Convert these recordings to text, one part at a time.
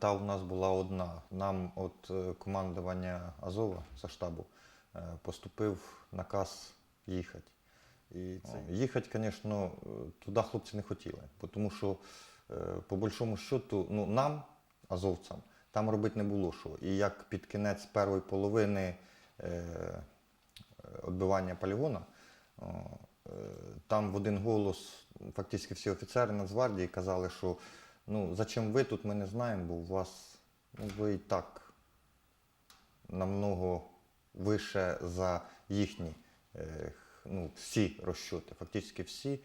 мета у нас була одна. Нам от е, командування Азова за штабу е, поступив наказ їхати. І це, їхати, звісно, туди хлопці не хотіли, бо тому що, е, по большому счету, ну, нам, азовцям, там робити не було що. І як під кінець першої половини е, відбивання полігона, е, там в один голос фактично всі офіцери Нацгвардії казали, що ну, зачем ви тут, ми не знаємо, бо у вас ну, ви і так намного вище за їхні е, ну, всі розчоти, фактично всі.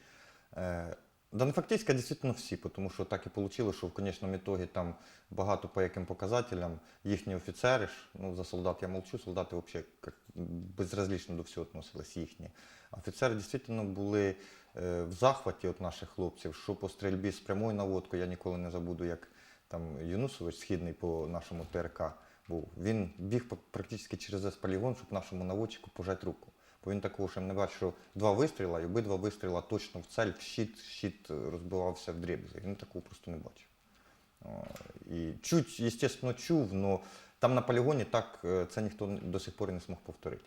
Да не фактично, дійсно всі, тому що так і вийшло, що в конечному ітогі там багато по яким показателям їхні офіцери ж, ну за солдат я молчу, солдати взагалі безразлічно до всього відносились їхні. Офіцери дійсно були е, в захваті від наших хлопців, що по стрільбі з прямою наводкою, я ніколи не забуду, як там Юнусович, східний по нашому ТРК був. Він біг практично через полігон, щоб нашому наводчику пожати руку. Бо він такого ще не бачив, два вистріла, і обидва вистріла точно в цель, в щит, щит е, розбивався в дріб'язок. Він такого просто не бачив. І чуть, звісно, чув, але там на полігоні так е, це ніхто до сих пор не змог повторити.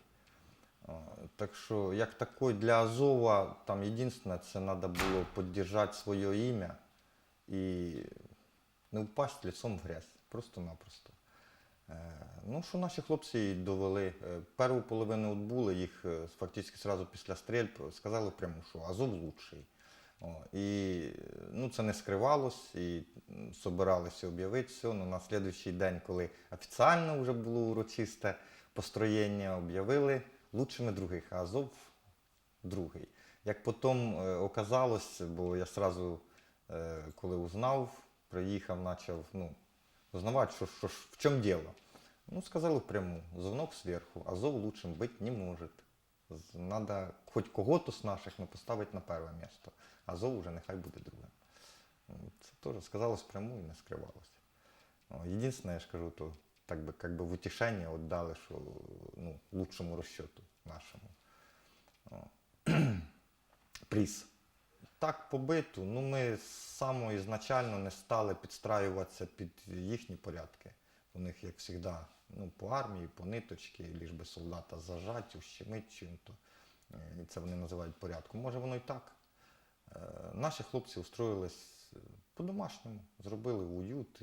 Так що, як такой для Азова, там єдине, це треба було підтримати своє ім'я і не впасть лицом в грязь. Просто-напросто. Е, Ну, що наші хлопці довели. Е, Першу половину відбули, їх е, фактично одразу після стрільб сказали прямо, що Азов лучший. О, і ну, це не скривалось, і м, собиралися об'явити все. Ну, на слідуючий день, коли офіційно вже було урочисте построєння, об'явили лучшими других, а Азов другий. Як потім оказалось, бо я одразу, коли узнав, приїхав, почав ну, узнавати, що, що, в чому діло. Ну, сказали впряму, звонок сверху, Азов лучшим быть не может. З- Надо хоть кого-то з наших ну, поставити на перше місце. Азов уже нехай буде другим. Це теж сказалось пряму і не скривалося. О, Єдине, я ж кажу, то так би, как би утішення віддали, що ну, лучшому розчету нашому. Приз. Так побиту, ну ми з самого ізначально не стали підстраюватися під їхні порядки. У них, як завжди, ну, по армії, по ниточки, ліж би солдата зажать, ущемить чим-то. Е, І це вони називають порядком. Може воно і так. Е, Наші хлопці устроїлись е, по-домашньому, зробили уют.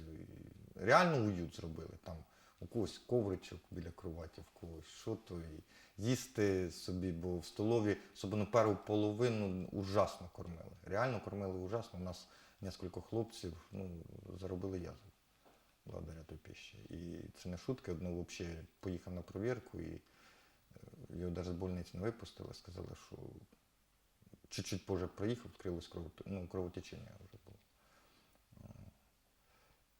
Реально уют зробили. Там у когось ковричок біля кроваті, в когось що то. І їсти собі, бо в столові, особливо першу половину, ужасно кормили. Реально кормили ужасно. У нас кілька хлопців ну, заробили язву благодаря той пищі. І це не шутка, одного взагалі поїхав на провірку і е, його навіть з больниці не випустили, сказали, що чуть-чуть позже приїхав, відкрилось ну, кровотечення вже було.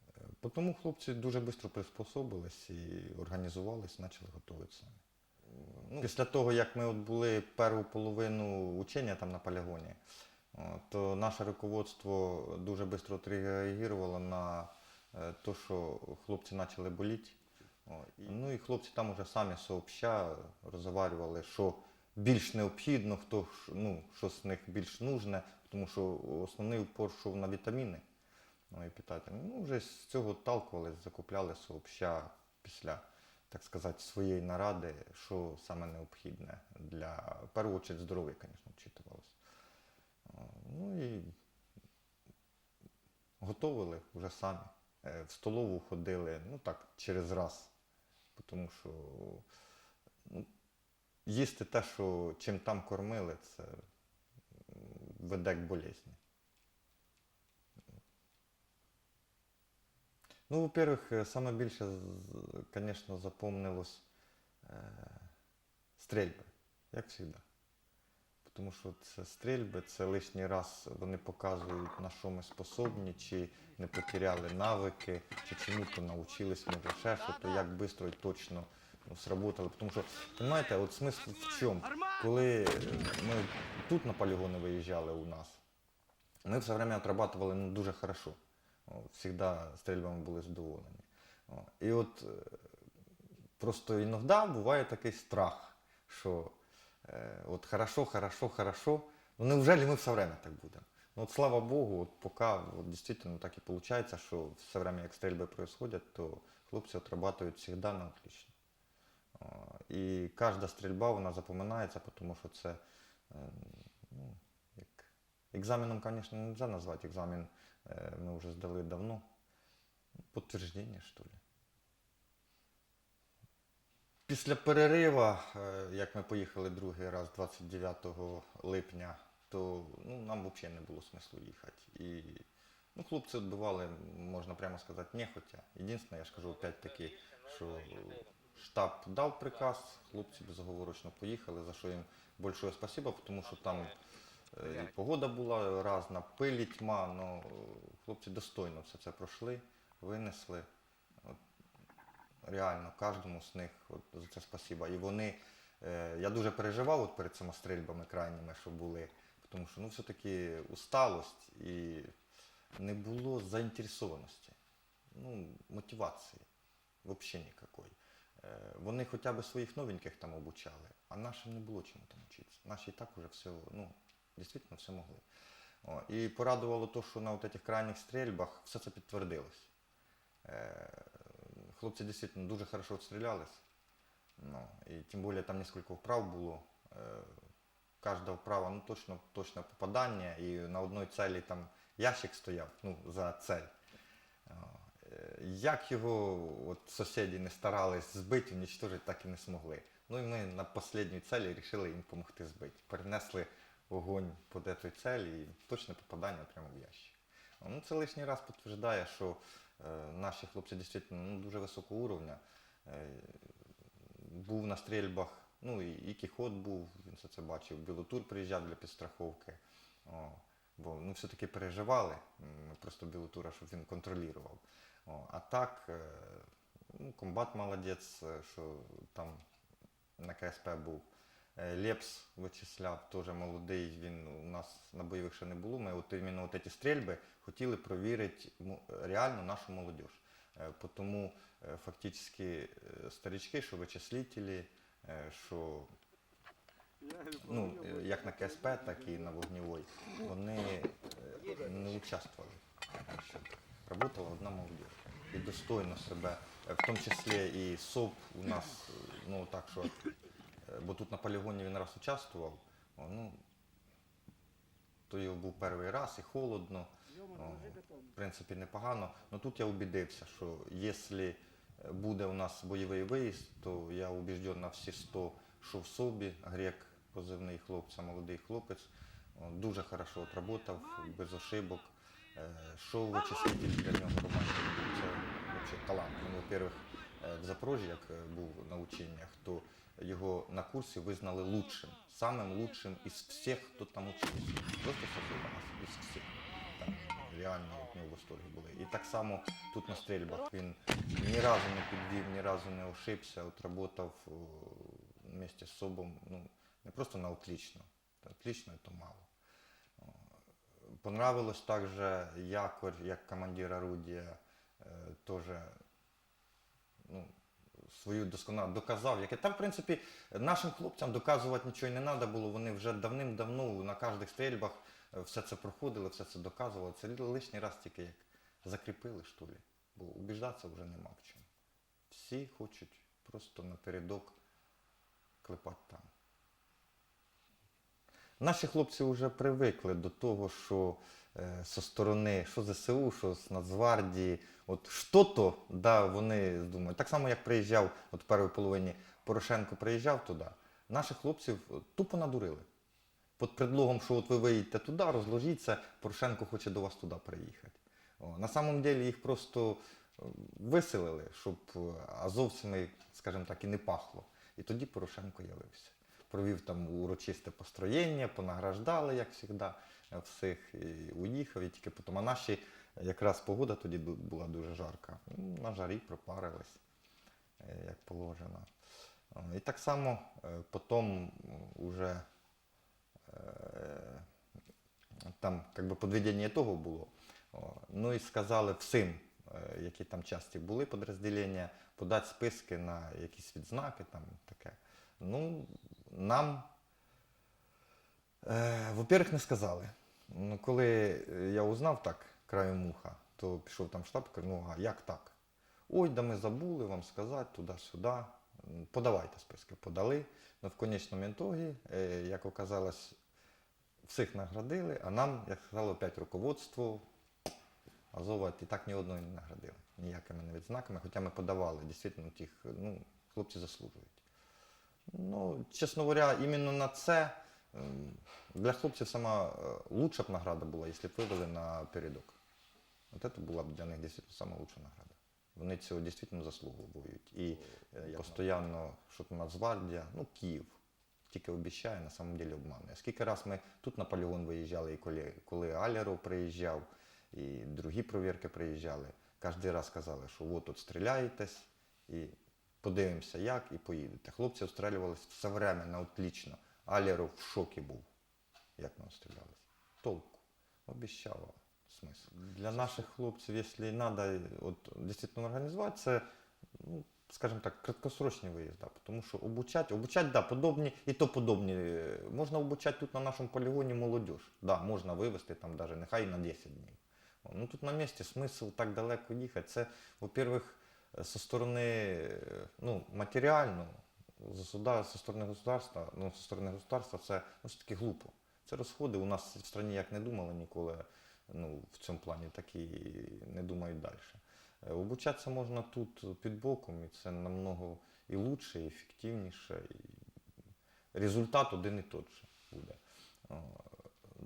Е, Тому хлопці дуже швидко приспособились і організувались, почали готуватися. Ну, після того, як ми от були першу половину учення там на полігоні, то наше руководство дуже швидко відреагувало на те, що хлопці почали боліти. Ну і хлопці там вже самі сообща розговарювали, що більш необхідно, хто ну, що з них більш нужне, тому що основний упор йшов на вітаміни. І питательні. Ну, вже з цього отталкувались, закупляли сообща після, так сказати, своєї наради, що саме необхідне для, в першу чергу, здоров'я, звісно, вчитувалося. Ну і готовили вже самі. Е, В столову ходили, ну так, через раз. Тому що ну, їсти те, що чим там кормили, це веде к болезні. Ну, во-первых, е, саме більше, звісно, запомнилось е, стрільби, як завжди. Тому що це стрільби, це лишній раз вони показують, на що ми способні, чи не потеряли навики, чи чому-то навчились, може ще що, то як швидко і точно ну, сработали. Тому що, розумієте, от смисл в чому? Коли е, ми тут на полігони виїжджали у нас, ми все время отрабатывали ну, дуже хорошо. Всегда стрільбами були задоволені. І от е, просто іноді буває такий страх, що е, от хорошо, хорошо, хорошо. Ну неужели ми все время так будемо? Ну, от слава Богу, от поки от, дійсно так і виходить, що все время, як стрільби происходять, то хлопці отрабатують завжди на отлично. І кожна стрільба вона запоминається, тому що це е, ну, як екзаменом, звісно, не можна назвати. Екзамен е, ми вже здали давно. Підтвердження, що ли. Після перерива, е, як ми поїхали другий раз 29 липня, то ну, нам взагалі не було смислу їхати. І ну, хлопці відбивали, можна прямо сказати, нехотя. Єдине, я ж кажу опять-таки, що штаб дав приказ, хлопці безоговорочно поїхали, за що їм большое спасибо, тому що там е, і погода була разна, пилі тьма, але хлопці достойно все це пройшли, винесли. От, реально, кожному з них от, за це спасибо. І вони, е, я дуже переживав от перед цими стрільбами крайніми, що були, тому що ну, все-таки усталость і не було заінтересованості, ну, мотивації взагалі ніякої. Е, Вони хоча б своїх новеньких там обучали, а нашим не було чому там вчитися. Наші і так уже все, ну, дійсно все могли. О, і порадувало те, що на от этих крайніх стрільбах все це підтвердилось. Е, Хлопці дійсно дуже хорошо відстрілялись. Ну, і тим більше там кілька вправ було. Е, Кожна вправа, ну точно, точно попадання, і на одній целі там ящик стояв, ну, за цель. Е, Як його от, сусіди не старались збити, уничтожити, так і не змогли. Ну і ми на останній целі вирішили їм допомогти збити. Перенесли вогонь по цій целі і точне попадання прямо в ящик. Ну, це лишній раз підтверджує, що е, наші хлопці дійсно ну, дуже високого уровня. Е, був на стрільбах, ну і, і кіхот був, він все це бачив. Білотур приїжджав для підстраховки. О, бо ну, все-таки переживали просто білотура, щоб він контролював. О, а так, е, ну, комбат молодець, що там на КСП був. Е, Лепс вичисляв, теж молодий, він у нас на бойових ще не було. Ми от іменно от ці стрільби хотіли провірити реально нашу молодь. Е, Тому е, фактично старички, що вичислителі, що ну, як на КСП, так і на вогневой, вони не участвували. Работала одна молодь. І достойно себе, в тому числі і СОП у нас, ну так що, бо тут на полігоні він раз участвував, о, ну, то його був перший раз і холодно, о, в принципі, непогано. Ну тут я убідився, що якщо буде у нас бойовий виїзд, то я убіжден на всі 100, що в собі, грек, позивний хлопця, молодий хлопець, о, дуже хорошо отработав, без ошибок. Е, Що вичислитель для нього. Роман це взагалі талант. Він, во-первых, е, в Запорожжі, як е, був на ученнях, то його на курсі визнали лучшим, самим лучшим із всіх, хто там учився. Просто а із всіх. Так, реально від нього в восторгі були. І так само тут на стрільбах він ні разу не підвів, ні разу не ошибся, отработав о, вместе з собою, ну, не просто на отлично. Отлично це мало. Понравилось также якорь, як командир орудия, е, теж ну, свою досконало доказав. Яке там, в принципі, нашим хлопцям доказувати нічого не треба було. Вони вже давним-давно на кожних стрільбах е, все це проходили, все це доказували. Це лишній раз тільки як закріпили, що ли. Бо убіждатися вже нема в чому. Всі хочуть просто напередок клепати там. Наші хлопці вже привикли до того, що е, зі сторони, що ЗСУ, що з Нацгвардії, от що-то, да, вони думають. Так само, як приїжджав, от в першій половині Порошенко приїжджав туди, наших хлопців е, тупо надурили. Під предлогом, що от ви виїдете туди, розложіться, Порошенко хоче до вас туди приїхати. О, на самом деле їх просто е, виселили, щоб е, азовцями, скажімо так, і не пахло. І тоді Порошенко явився провів там урочисте построєння, понаграждали, як завжди, всіх, і уїхав, і тільки потім. А наші якраз погода тоді була дуже жарка. Ну, На жарі пропарились, е, як положено. І так само е, потім уже е, там как би підведення того було. Ну і сказали всім, які там часті були підрозділення, подати списки на якісь відзнаки, там таке. Ну, нам, во-первых, не сказали. Ну, коли я узнав так краєм муха, то пішов там штаб і кажу, ну а як так? Ой, да ми забули вам сказати туди-сюди. Подавайте списки. Подали. Ну, в конечному ітогі, е, як оказалось, всіх наградили, а нам, як сказало, опять руководство Азова і так ні одної не наградили. Ніякими не відзнаками, хоча ми подавали, дійсно, тих, ну, хлопці заслужують. Ну, чесно говоря, іменно на це ем, для хлопців сама е, лучша б награда була, якщо б вивели на передок. От це була б для них дійсно сама лучша награда. Вони цього дійсно заслуговують. І е, я постійно, що там Нацгвардія, ну Київ, тільки обіцяє, на самом деле обманує. Скільки раз ми тут на полігон виїжджали, і коли, коли Аляров приїжджав, і другі провірки приїжджали, кожен раз казали, що от тут стріляєтесь, і подивимося, як, і поїдете. Хлопці обстрілювалися все время на отлично. Аляров в шокі був, як ми обстрілялися. Толку. Обіщав смисл. Для наших хлопців, якщо треба от, дійсно організувати, це, ну, скажімо так, краткосрочні виїзди. Тому що обучати, обучати, да, подобні, і то подобні. Можна обучати тут на нашому полігоні молодіж. Да, можна вивезти там даже, нехай на 10 днів. Ну тут на місці смисл так далеко їхати. Це, во-первых, со сторони ну, матеріально, суда, со сторони государства, ну, со сторони государства це ну, все-таки глупо. Це розходи. У нас в країні як не думали ніколи ну, в цьому плані, так і не думають далі. Е, Обучатися можна тут під боком, і це намного і лучше, і ефективніше, і результат один і той же буде. О,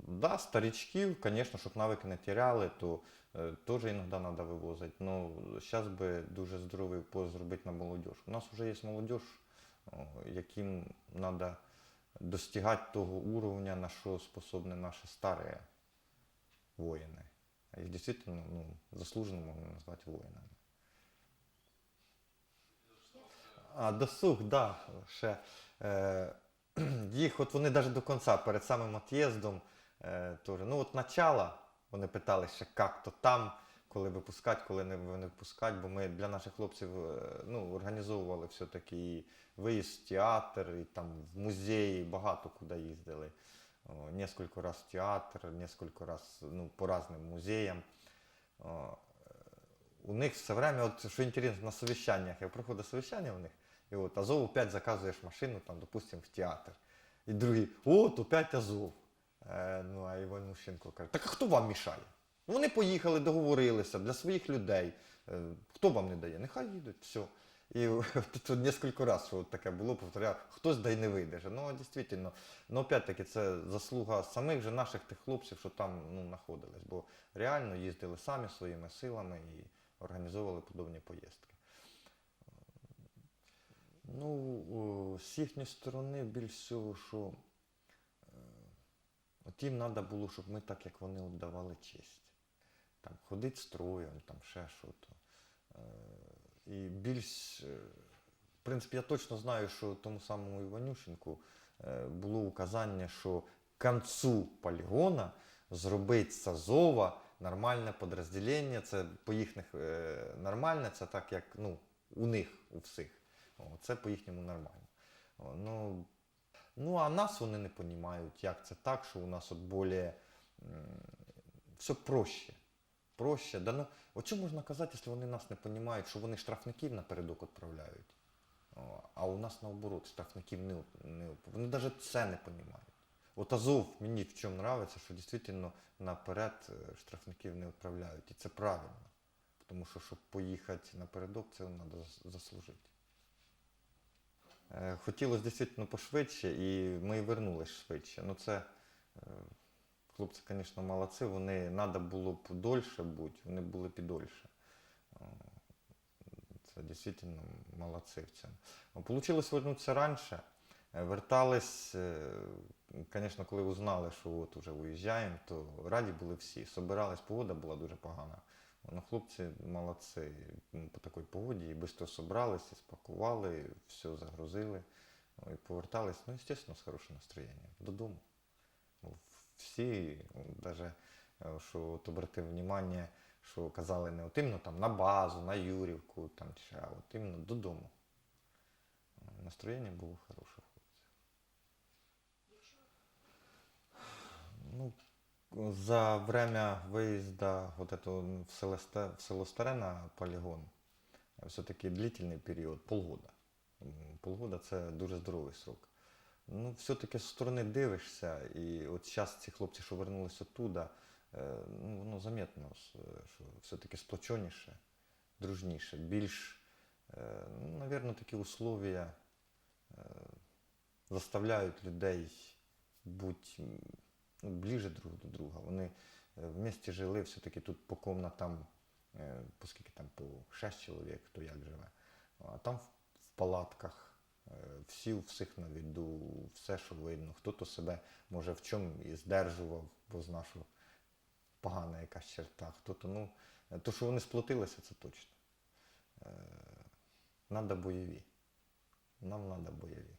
Да, старичків, звісно, щоб навики не теряли, то е, теж іноді треба вивозити. Ну, зараз би дуже здоровий пост зробити на молодіж. У нас вже є молодіж, яким треба достигати того уровня, на що способні наші старі А їх дійсно ну, заслужено можна назвати воїнами. А, досуг, да, ще. Е, їх, от вони навіть до кінця, перед самим от'їздом, е, теж, ну от начало, вони питали ще, як то там, коли випускати, коли не, не випускати, бо ми для наших хлопців е, ну, організовували все-таки і виїзд в театр, і там в музеї, багато куди їздили. О, несколько раз в театр, несколько раз ну, по різним музеям. Е, у них все время, от, що інтересно, на совіщаннях, я проходив совіщання у них, і от Азов опять заказуєш машину, там, допустим, в театр. І другий, от опять Азов. Е, ну, а Іван Мущенко каже, так а хто вам мішає? Вони поїхали, договорилися для своїх людей. Е, хто вам не дає? Нехай їдуть, все. І тут несколько разів що от таке було, повторяв, хтось да й не вийде. Ну, дійсно, ну опять-таки це заслуга самих же наших тих хлопців, що там ну, знаходились. Бо реально їздили самі своїми силами і організовували подобні поїздки. Ну, з їхньої сторони більш всього, що е, от їм треба було, щоб ми так, як вони віддавали честь. Там ходить строєм, там ще що-то. І більш, е, в принципі, я точно знаю, що тому самому Іванющенку е, було указання, що концу полігона зробити з нормальне підрозділення. Це по їхніх е, нормальне, це так, як ну, у них, у всіх. Це по їхньому нормально. Ну, ну, а нас вони не розуміють, як це так, що у нас от більше все проще. Проще. Да, ну, от що можна казати, якщо вони нас не розуміють, що вони штрафників напередок відправляють. А у нас наоборот, штрафників не, не вони навіть це не розуміють. От Азов мені в чому подобається, що дійсно наперед е, штрафників не відправляють. І це правильно. Тому що, щоб поїхати напередок, це треба заслужити. Е, Хотілося дійсно пошвидше, і ми вернулись швидше. Ну це е, хлопці, звісно, молодці. Вони треба було б дольше бути, вони були б дольше. Це дійсно молодці в цьому. Получилось вернутися раніше. Е, Вертались, звісно, коли узнали, що от уже уїжджаємо, то раді були всі. Собирались, погода була дуже погана. Ну, хлопці молодці по такій погоді, і швидко собралися, спакували, все загрузили ну, і повертались, ну, звісно, з хорошим настроєнням додому. Всі, навіть, що от обратив внимание, що казали не от іменно там на базу, на Юрівку, там, чи, а от іменно додому. Настроєння було хороше. Ну, за время выезда вот это в село, в село Старе на полігон, все-таки длительний період, полгода. Полгода це дуже здоровий срок. Ну, все-таки з сторони дивишся, і от зараз ці хлопці, що вернулися оттуда, е, ну, воно заметно, що все-таки сплоченіше, дружніше, більш, е, ну, навірно, такі условия е, заставляють людей бути ну, ближе друг до друга. Вони е, в місті жили, все-таки тут по комнатам, е, по скільки там, по 6 чоловік, хто як живе. А там в, палатках, е, всі у всіх на віду, все, що видно. Хто-то себе, може, в чому і здержував, бо знав, що погана якась черта. Хто-то, ну, е, то, що вони сплотилися, це точно. Е, Надо бойові. Нам треба бойові.